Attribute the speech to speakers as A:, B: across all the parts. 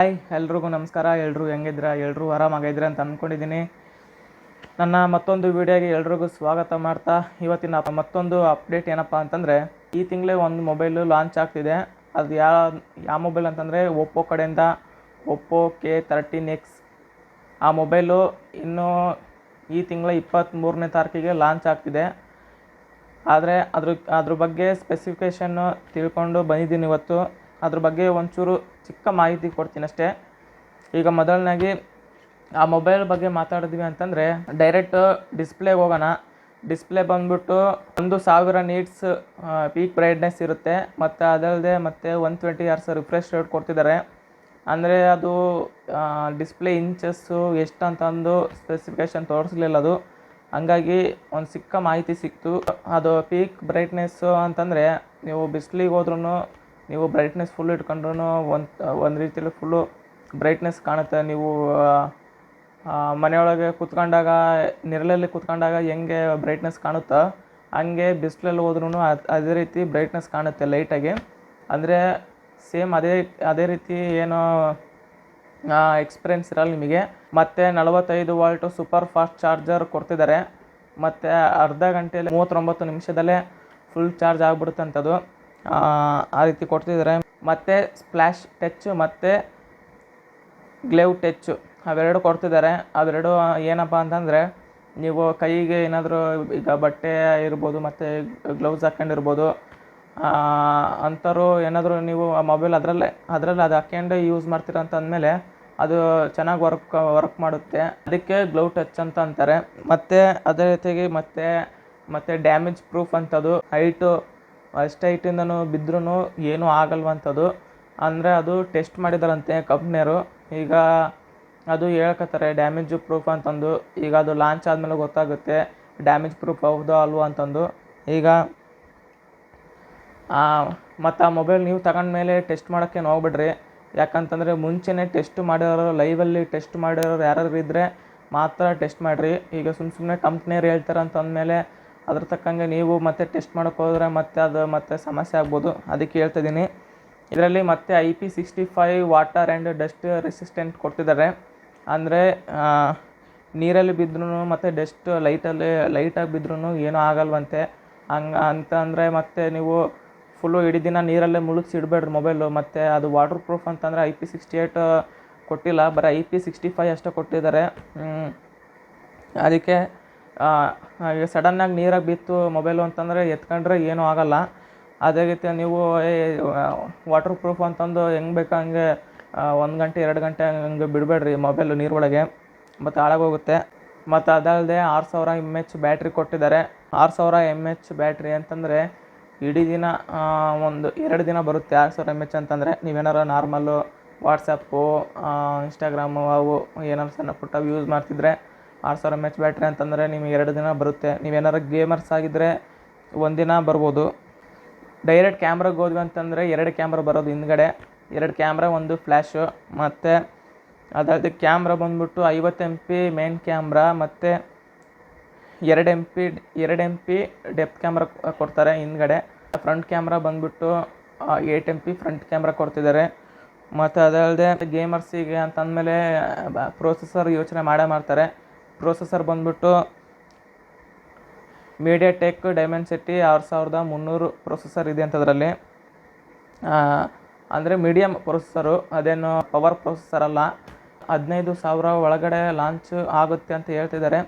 A: Hi, ಎಲ್ರಿಗೂ ನಮಸ್ಕಾರ. ಎಲ್ಲರೂ ಹೆಂಗಿದ್ರ ಎಲ್ಲರೂ ಆರಾಮಾಗಿದ್ರೆ ಅಂತ ಅಂದ್ಕೊಂಡಿದ್ದೀನಿ ನನ್ನ ಮತ್ತೊಂದು ವಿಡಿಯೋಗೆ ಎಲ್ರಿಗೂ ಸ್ವಾಗತ ಮಾಡ್ತಾ, ಇವತ್ತಿನ ಮತ್ತೊಂದು ಅಪ್ಡೇಟ್ ಏನಪ್ಪ ಅಂತಂದರೆ, ಈ ತಿಂಗಳೇ ಒಂದು ಮೊಬೈಲು ಲಾಂಚ್ ಆಗ್ತಿದೆ. ಅದು ಯಾವ ಯಾವ ಮೊಬೈಲ್ ಅಂತಂದರೆ ಒಪ್ಪೋ ಕಡೆಯಿಂದ ಒಪ್ಪೋ ಕೆ ತರ್ಟೀನ್ ಎಕ್ಸ್ ಆ ಮೊಬೈಲು ಇನ್ನೂ ಈ ತಿಂಗಳ ಇಪ್ಪತ್ತ್ಮೂರನೇ ತಾರೀಕಿಗೆ ಲಾಂಚ್ ಆಗ್ತಿದೆ. ಆದರೆ ಅದ್ರ ಅದ್ರ ಬಗ್ಗೆ ಸ್ಪೆಸಿಫಿಕೇಷನ್ನು ತಿಳ್ಕೊಂಡು ಬಂದಿದ್ದೀನಿ ಇವತ್ತು. ಅದ್ರ ಬಗ್ಗೆ ಒಂಚೂರು ಚಿಕ್ಕ ಮಾಹಿತಿ ಕೊಡ್ತೀನಿ ಅಷ್ಟೇ. ಈಗ ಮೊದಲನೇಗೆ ಆ ಮೊಬೈಲ್ ಬಗ್ಗೆ ಮಾತಾಡಿದ್ವಿ ಅಂತಂದರೆ ಡೈರೆಕ್ಟ್ ಡಿಸ್ಪ್ಲೇಗೆ ಹೋಗೋಣ. ಡಿಸ್ಪ್ಲೇ ಬಂದ್ಬಿಟ್ಟು ಒಂದು ಸಾವಿರ ನೀಟ್ಸ್ ಪೀಕ್ ಬ್ರೈಟ್ನೆಸ್ ಇರುತ್ತೆ. ಮತ್ತು ಅದಲ್ಲದೆ ಮತ್ತು one twenty hertz refresh rate ಕೊಡ್ತಿದ್ದಾರೆ. ಅಂದರೆ ಅದು ಡಿಸ್ಪ್ಲೇ ಇಂಚಸ್ಸು ಎಷ್ಟು ಅಂತಂದು ಸ್ಪೆಸಿಫಿಕೇಷನ್ ತೋರಿಸ್ಲಿಲ್ಲ ಅದು. ಹಂಗಾಗಿ ಒಂದು ಸಿಕ್ಕ ಮಾಹಿತಿ ಸಿಕ್ತು. ಅದು ಪೀಕ್ ಬ್ರೈಟ್ನೆಸ್ಸು ಅಂತಂದರೆ ನೀವು ಬಿಸಿಲಿಗೆ ಹೋದ್ರೂ ನೀವು ಬ್ರೈಟ್ನೆಸ್ ಫುಲ್ ಇಟ್ಕೊಂಡ್ರು ಒಂದು ಒಂದು ರೀತಿಯಲ್ಲಿ ಫುಲ್ಲು ಬ್ರೈಟ್ನೆಸ್ ಕಾಣುತ್ತೆ. ನೀವು ಮನೆಯೊಳಗೆ ಕೂತ್ಕೊಂಡಾಗ ನೆರಳಲ್ಲಿ ಕೂತ್ಕೊಂಡಾಗ ಹೆಂಗೆ ಬ್ರೈಟ್ನೆಸ್ ಕಾಣುತ್ತೋ ಹಂಗೆ ಬಿಸಿಲಲ್ಲಿ ಹೋದ್ರೂ ಅದೇ ರೀತಿ ಬ್ರೈಟ್ನೆಸ್ ಕಾಣುತ್ತೆ ಲೈಟಾಗಿ ಅಂದರೆ ಸೇಮ್ ಅದೇ ಅದೇ ರೀತಿ ಏನು ಎಕ್ಸ್ಪೀರಿಯನ್ಸ್ ಇರಲ್ಲ ನಿಮಗೆ. ಮತ್ತು ನಲವತ್ತೈದು ವಾಲ್ಟು ಸೂಪರ್ ಫಾಸ್ಟ್ ಚಾರ್ಜರ್ ಕೊಡ್ತಿದ್ದಾರೆ. ಮತ್ತು ಅರ್ಧ ಗಂಟೆಯಲ್ಲಿ ಮೂವತ್ತೊಂಬತ್ತು ನಿಮಿಷದಲ್ಲೇ ಫುಲ್ ಚಾರ್ಜ್ ಆಗ್ಬಿಡುತ್ತಂಥದ್ದು ಆ, ಆ ರೀತಿ ಕೊಡ್ತಿದ್ದಾರೆ. ಮತ್ತು ಸ್ಪ್ಲ್ಯಾಶ್ ಟಚ್ ಮತ್ತು ಗ್ಲೇವ್ ಟಚ್ಚು ಅವೆರಡು ಕೊಡ್ತಿದ್ದಾರೆ. ಅವೆರಡು ಏನಪ್ಪ ಅಂತಂದರೆ ನೀವು ಕೈಗೆ ಏನಾದರೂ ಈಗ ಬಟ್ಟೆ ಇರ್ಬೋದು ಮತ್ತು ಗ್ಲೌಸ್ ಹಾಕ್ಕೊಂಡಿರ್ಬೋದು ಅಂಥವ್ರು ಏನಾದರೂ ನೀವು ಆ ಮೊಬೈಲ್ ಅದರಲ್ಲೇ, ಅದರಲ್ಲಿ ಅದು ಹಾಕ್ಕೊಂಡು ಯೂಸ್ ಮಾಡ್ತೀರ ಅಂತ ಅಂದಮೇಲೆ ಅದು ಚೆನ್ನಾಗಿ ವರ್ಕ್ ವರ್ಕ್ ಮಾಡುತ್ತೆ. ಅದಕ್ಕೆ ಗ್ಲೌ ಟಚ್ ಅಂತ ಅಂತಾರೆ. ಮತ್ತು ಅದೇ ರೀತಿಯಾಗಿ ಮತ್ತೆ, ಮತ್ತು ಡ್ಯಾಮೇಜ್ ಪ್ರೂಫ್ ಅಂಥದ್ದು ಹೈಟು ಅಷ್ಟು ಹೈಟಿಂದನೂ ಬಿದ್ದರೂ ಏನೂ ಆಗಲ್ವಂಥದ್ದು ಅಂದರೆ ಅದು ಟೆಸ್ಟ್ ಮಾಡಿದಾರಂತೆ ಕಂಪ್ನಿಯರು ಈಗ ಅದು ಹೇಳ್ಕತ್ತಾರೆ, ಡ್ಯಾಮೇಜು ಪ್ರೂಫ್ ಅಂತಂದು. ಈಗ ಅದು ಲಾಂಚ್ ಆದಮೇಲೆ ಗೊತ್ತಾಗುತ್ತೆ, ಡ್ಯಾಮೇಜ್ ಪ್ರೂಫ್ ಹೌದೋ ಅಲ್ವೋ ಅಂತಂದು. ಈಗ ಮತ್ತು ಆ ಮೊಬೈಲ್ ನೀವು ತಗೊಂಡ್ಮೇಲೆ ಟೆಸ್ಟ್ ಮಾಡೋಕ್ಕೇನು ಹೋಗ್ಬಿಡ್ರಿ. ಯಾಕಂತಂದರೆ ಮುಂಚೆನೇ ಟೆಸ್ಟ್ ಮಾಡಿರೋರು, ಲೈವಲ್ಲಿ ಟೆಸ್ಟ್ ಮಾಡಿರೋರು ಯಾರಾದ್ರು ಇದ್ದರೆ ಮಾತ್ರ ಟೆಸ್ಟ್ ಮಾಡಿರಿ. ಈಗ ಸುಮ್ಮ ಸುಮ್ಮನೆ ಕಂಪ್ನಿಯವ್ರು ಹೇಳ್ತಾರೆ ಅಂತ ಅಂದಮೇಲೆ ಅದ್ರ ತಕ್ಕಂಗೆ ನೀವು ಮತ್ತೆ ಟೆಸ್ಟ್ ಮಾಡೋಕೆ ಹೋದರೆ ಮತ್ತೆ ಅದು ಮತ್ತೆ ಸಮಸ್ಯೆ ಆಗ್ಬೋದು. ಅದಕ್ಕೆ ಹೇಳ್ತಿದ್ದೀನಿ ಇದರಲ್ಲಿ ಮತ್ತೆ I P sixty five water and dust resistant ಕೊಟ್ಟಿದ್ದಾರೆ ಅಂದರೆ ನೀರಲ್ಲಿ ಬಿದ್ದರೂ ಮತ್ತು ಡಸ್ಟ್ ಲೈಟಲ್ಲಿ ಲೈಟಾಗಿ ಬಿದ್ರೂ ಏನೂ ಆಗಲ್ವಂತೆ. ಹಂಗೆ, ಅಂತ ಅಂದರೆ ಮತ್ತೆ ನೀವು ಫುಲ್ಲು ಇಡೀ ದಿನ ನೀರಲ್ಲೇ ಮುಳುಗಿಸಿ ಇಡಬೇಡ್ರಿ ಮೊಬೈಲು ಮತ್ತು ಅದು ವಾಟರ್ ಪ್ರೂಫ್ ಅಂತಂದರೆ ಐ ಪಿ ಸಿಕ್ಸ್ಟಿ ಏಯ್ಟ್ ಕೊಟ್ಟಿಲ್ಲ ಬರೀ ಐ ಪಿ ಸಿಕ್ಸ್ಟಿ ಫೈವ್ ಅಷ್ಟೇ ಕೊಟ್ಟಿದ್ದಾರೆ. ಅದಕ್ಕೆ ಈಗ ಸಡನ್ನಾಗಿ ನೀರಾಗಿ ಬಿತ್ತು ಮೊಬೈಲು ಅಂತಂದರೆ ಎತ್ಕೊಂಡ್ರೆ ಏನೂ ಆಗಲ್ಲ. ಅದೇ ರೀತಿ ನೀವು ವಾಟರ್ ಪ್ರೂಫ್ ಅಂತಂದು ಹೆಂಗೆ ಬೇಕು ಹಂಗೆ ಒಂದು ಗಂಟೆ, ಎರಡು ಗಂಟೆ ಹಂಗೆ ಬಿಡಬೇಡ್ರಿ ಮೊಬೈಲು ನೀರೊಳಗೆ ಮತ್ತು ಹಾಳಾಗೋಗುತ್ತೆ ಮತ್ತು ಅದಲ್ಲದೆ ಆರು ಸಾವಿರ ಎಂ ಎಚ್ ಬ್ಯಾಟ್ರಿ ಕೊಟ್ಟಿದ್ದಾರೆ. ಆರು ಸಾವಿರ ಎಂ ಎಚ್ ಬ್ಯಾಟ್ರಿ ಅಂತಂದರೆ ಇಡೀ ದಿನ ಒಂದು ಎರಡು ದಿನ ಬರುತ್ತೆ ಆರು ಸಾವಿರ ಎಂ ಎಚ್ ಅಂತಂದರೆ. ನೀವೇನಾರು ನಾರ್ಮಲ್ಲು ವಾಟ್ಸಪ್ಪು ಇನ್ಸ್ಟಾಗ್ರಾಮು ಅವು ಏನಾರು ಸಣ್ಣ ಪುಟ್ಟ ಯೂಸ್ ಮಾಡ್ತಿದ್ರೆ ಆರು ಸಾವಿರ ಎಂ ಎಚ್ ಬ್ಯಾಟ್ರಿ ಅಂತಂದರೆ ನಿಮಗೆ ಎರಡು ದಿನ ಬರುತ್ತೆ. ನೀವೇನಾರು ಗೇಮರ್ಸ್ ಆಗಿದ್ದರೆ ಒಂದಿನ ಬರ್ಬೋದು. ಡೈರೆಕ್ಟ್ ಕ್ಯಾಮ್ರಾಗೆ ಹೋದ್ವಿ ಅಂತಂದರೆ ಎರಡು ಕ್ಯಾಮ್ರಾ ಬರೋದು ಹಿಂದ್ಗಡೆ. ಎರಡು ಕ್ಯಾಮ್ರಾ ಒಂದು ಫ್ಲ್ಯಾಶು ಮತ್ತು ಅದಲ್ಲದೆ ಕ್ಯಾಮ್ರಾ ಬಂದ್ಬಿಟ್ಟು ಐವತ್ತು ಎಂ ಪಿ ಮೇನ್ ಕ್ಯಾಮ್ರಾ ಮತ್ತು ಎರಡು ಎಂ ಪಿ ಎರಡು ಎಂ ಪಿ ಡೆಪ್ ಕ್ಯಾಮ್ರಾ ಕೊಡ್ತಾರೆ ಹಿಂದ್ಗಡೆ. ಫ್ರಂಟ್ ಕ್ಯಾಮ್ರಾ ಬಂದ್ಬಿಟ್ಟು eight M P front camera ಕೊಡ್ತಿದ್ದಾರೆ. ಮತ್ತು ಅದಲ್ಲದೆ ಗೇಮರ್ಸಿಗೆ ಅಂತಂದಮೇಲೆ ಪ್ರೊಸೆಸರ್ ಯೋಚನೆ ಮಾಡೇ ಮಾಡ್ತಾರೆ. ಪ್ರೊಸೆಸರ್ ಬಂದ್ಬಿಟ್ಟು ಡೈಮಂಡ್ ಡೈಮೆನ್ಸಿಟಿ ಆರು ಸಾವಿರದ ಮುನ್ನೂರು ಪ್ರೊಸೆಸರ್ ಇದೆ ಅಂತ ಅದರಲ್ಲಿ ಅಂದರೆ ಮೀಡಿಯಮ್ ಪ್ರೊಸೆಸರು ಅದೇನು ಪವರ್ ಪ್ರೊಸೆಸರ್ ಅಲ್ಲ. ಹದಿನೈದು ಸಾವಿರ ಒಳಗಡೆ ಲಾಂಚ್ ಆಗುತ್ತೆ ಅಂತ ಹೇಳ್ತಿದ್ದಾರೆ.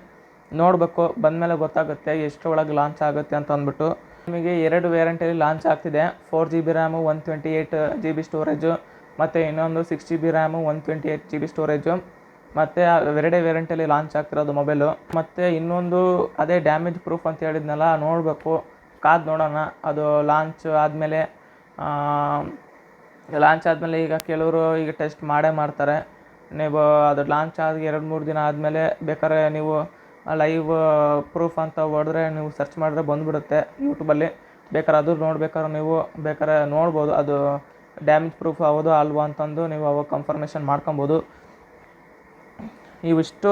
A: ನೋಡಬೇಕು, ಬಂದಮೇಲೆ ಗೊತ್ತಾಗುತ್ತೆ ಎಷ್ಟು ಒಳಗೆ ಲಾಂಚ್ ಆಗುತ್ತೆ ಅಂತ ಅಂದ್ಬಿಟ್ಟು. ನಿಮಗೆ ಎರಡು ವೇರಿಯಂಟಲ್ಲಿ ಲಾಂಚ್ ಆಗ್ತಿದೆ. Four G B ram one twenty eight G B storage ಮತ್ತು ಇನ್ನೊಂದು six G B ram one twenty eight G B storage ಮತ್ತು ಎರಡೇ ವೇರಿಯಂಟಲ್ಲಿ ಲಾಂಚ್ ಆಗ್ತಿರೋದು ಮೊಬೈಲು ಮತ್ತು ಇನ್ನೊಂದು ಅದೇ ಡ್ಯಾಮೇಜ್ ಪ್ರೂಫ್ ಅಂತ ಹೇಳಿದ್ನಲ್ಲ, ನೋಡಬೇಕು. ಕಾದು ನೋಡೋಣ. ಅದು ಲಾಂಚ್ ಆದಮೇಲೆ ಲಾಂಚ್ ಆದಮೇಲೆ ಈಗ ಕೆಲವರು ಈಗ ಟೆಸ್ಟ್ ಮಾಡೇ ಮಾಡ್ತಾರೆ. ನೀವು ಅದು ಲಾಂಚ್ ಆದ ಎರಡು ಮೂರು ದಿನ ಆದಮೇಲೆ ಬೇಕಾದ್ರೆ ನೀವು ಲೈವ್ ಪ್ರೂಫ್ ಅಂತ ಹೊಡೆದ್ರೆ ನೀವು ಸರ್ಚ್ ಮಾಡಿದ್ರೆ ಬಂದುಬಿಡುತ್ತೆ ಯೂಟ್ಯೂಬಲ್ಲಿ ಬೇಕಾದ್ರೆ ಅದು ನೋಡ್ಬೇಕಾದ್ರೆ ನೀವು ಬೇಕಾದ್ರೆ ನೋಡ್ಬೋದು. ಅದು ಡ್ಯಾಮೇಜ್ ಪ್ರೂಫ್ ಹೌದು ಅಲ್ವಾ ಅಂತಂದು ನೀವು ಅವಾಗ ಕನ್ಫರ್ಮೇಷನ್ ಮಾಡ್ಕೊಬೋದು. ಇವಿಷ್ಟು,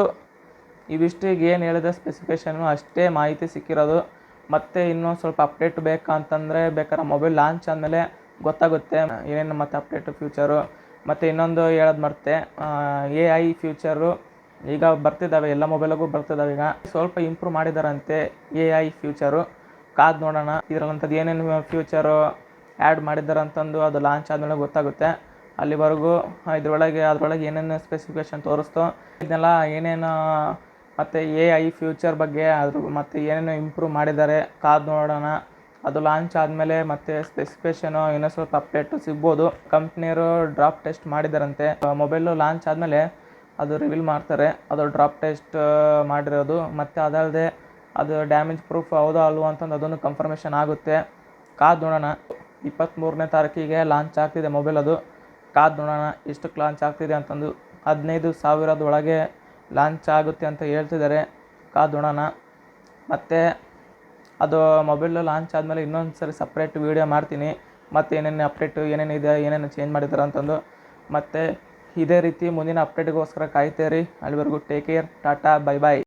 A: ಇವಿಷ್ಟಿಗೆ ಏನು ಹೇಳಿದ ಸ್ಪೆಸಿಫಿಕೇಷನು ಅಷ್ಟೇ ಮಾಹಿತಿ ಸಿಕ್ಕಿರೋದು. ಮತ್ತು ಇನ್ನೂ ಸ್ವಲ್ಪ ಅಪ್ಡೇಟ್ ಬೇಕಾ ಅಂತಂದರೆ ಬೇಕಾದ್ರೆ ಮೊಬೈಲ್ ಲಾಂಚ್ ಆದಮೇಲೆ ಗೊತ್ತಾಗುತ್ತೆ, ಏನೇನು ಮತ್ತು ಅಪ್ಡೇಟು ಫ್ಯೂಚರು ಮತ್ತು ಇನ್ನೊಂದು ಹೇಳೋದು ಮರ್ತೆ ಎ ಐ ಫ್ಯೂಚರು ಈಗ ಬರ್ತಿದ್ದಾವೆ ಎಲ್ಲ ಮೊಬೈಲಿಗೂ ಬರ್ತಿದ್ದಾವೆ ಈಗ. ಸ್ವಲ್ಪ ಇಂಪ್ರೂವ್ ಮಾಡಿದಾರಂತೆ ಎ ಐ ಫ್ಯೂಚರು ಕಾದು ನೋಡೋಣ ಇದರಲ್ಲಂಥದ್ದು ಏನೇನು ಫ್ಯೂಚರು ಆ್ಯಡ್ ಮಾಡಿದ್ದಾರೆ ಅಂತಂದು ಅದು ಲಾಂಚ್ ಆದಮೇಲೆ ಗೊತ್ತಾಗುತ್ತೆ. ಅಲ್ಲಿವರೆಗೂ ಇದರೊಳಗೆ, ಅದರೊಳಗೆ ಏನೇನು ಸ್ಪೆಸಿಫಿಕೇಶನ್ ತೋರಿಸ್ತೋ ಇದನ್ನೆಲ್ಲ ಏನೇನು, ಮತ್ತು ಎ ಐ ಫ್ಯೂಚರ್ ಬಗ್ಗೆ ಅದ್ರ ಮತ್ತು ಏನೇನು ಇಂಪ್ರೂವ್ ಮಾಡಿದ್ದಾರೆ, ಕಾದು ನೋಡೋಣ. ಅದು ಲಾಂಚ್ ಆದಮೇಲೆ ಮತ್ತೆ ಸ್ಪೆಸಿಫಿಕೇಷನು ಇನ್ನೂ ಸ್ವಲ್ಪ ಅಪ್ಡೇಟು ಸಿಗ್ಬೋದು. ಕಂಪ್ನಿಯವರು ಡ್ರಾಪ್ ಟೆಸ್ಟ್ ಮಾಡಿದ್ದಾರಂತೆ. ಮೊಬೈಲು ಲಾಂಚ್ ಆದಮೇಲೆ ಅದು ರಿವೀಲ್ ಮಾಡ್ತಾರೆ. ಅದು ಡ್ರಾಪ್ ಟೆಸ್ಟ್ ಮಾಡಿರೋದು. ಮತ್ತು ಅದಲ್ಲದೆ ಅದು ಡ್ಯಾಮೇಜ್ ಪ್ರೂಫ್ ಹೌದೋ ಅಲ್ವೋ ಅಂತಂದು ಅದೊಂದು ಕನ್ಫರ್ಮೇಷನ್ ಆಗುತ್ತೆ. ಕಾದು ನೋಡೋಣ. ಇಪ್ಪತ್ತ್ಮೂರನೇ ತಾರೀಕಿಗೆ ಲಾಂಚ್ ಆಗ್ತಿದೆ ಮೊಬೈಲ್ ಅದು. ಕಾದು ನೋಡೋಣ ಎಷ್ಟಕ್ಕೆ ಲಾಂಚ್ ಆಗ್ತಿದೆ ಅಂತಂದು ಹದಿನೈದು ಸಾವಿರದ ಒಳಗೆ ಲಾಂಚ್ ಆಗುತ್ತೆ ಅಂತ ಹೇಳ್ತಿದ್ದಾರೆ. ಕಾದು ನೋಡೋಣ. ಮತ್ತು ಅದು ಮೊಬೈಲು ಲಾಂಚ್ ಆದಮೇಲೆ ಇನ್ನೊಂದು ಸರಿ ಸಪ್ರೇಟ್ ವೀಡಿಯೋ ಮಾಡ್ತೀನಿ. ಮತ್ತು ಏನೇನು ಅಪ್ಡೇಟು ಏನೇನಿದೆ ಏನೇನು ಚೇಂಜ್ ಮಾಡಿದ್ದಾರೆ ಅಂತಂದು. ಮತ್ತು ಇದೇ ರೀತಿ ಮುಂದಿನ ಅಪ್ಡೇಟ್ಗೋಸ್ಕರ ಕಾಯ್ತಾ ಇರಿ ಅಲ್ಲಿವರೆಗೂ take care tata bye bye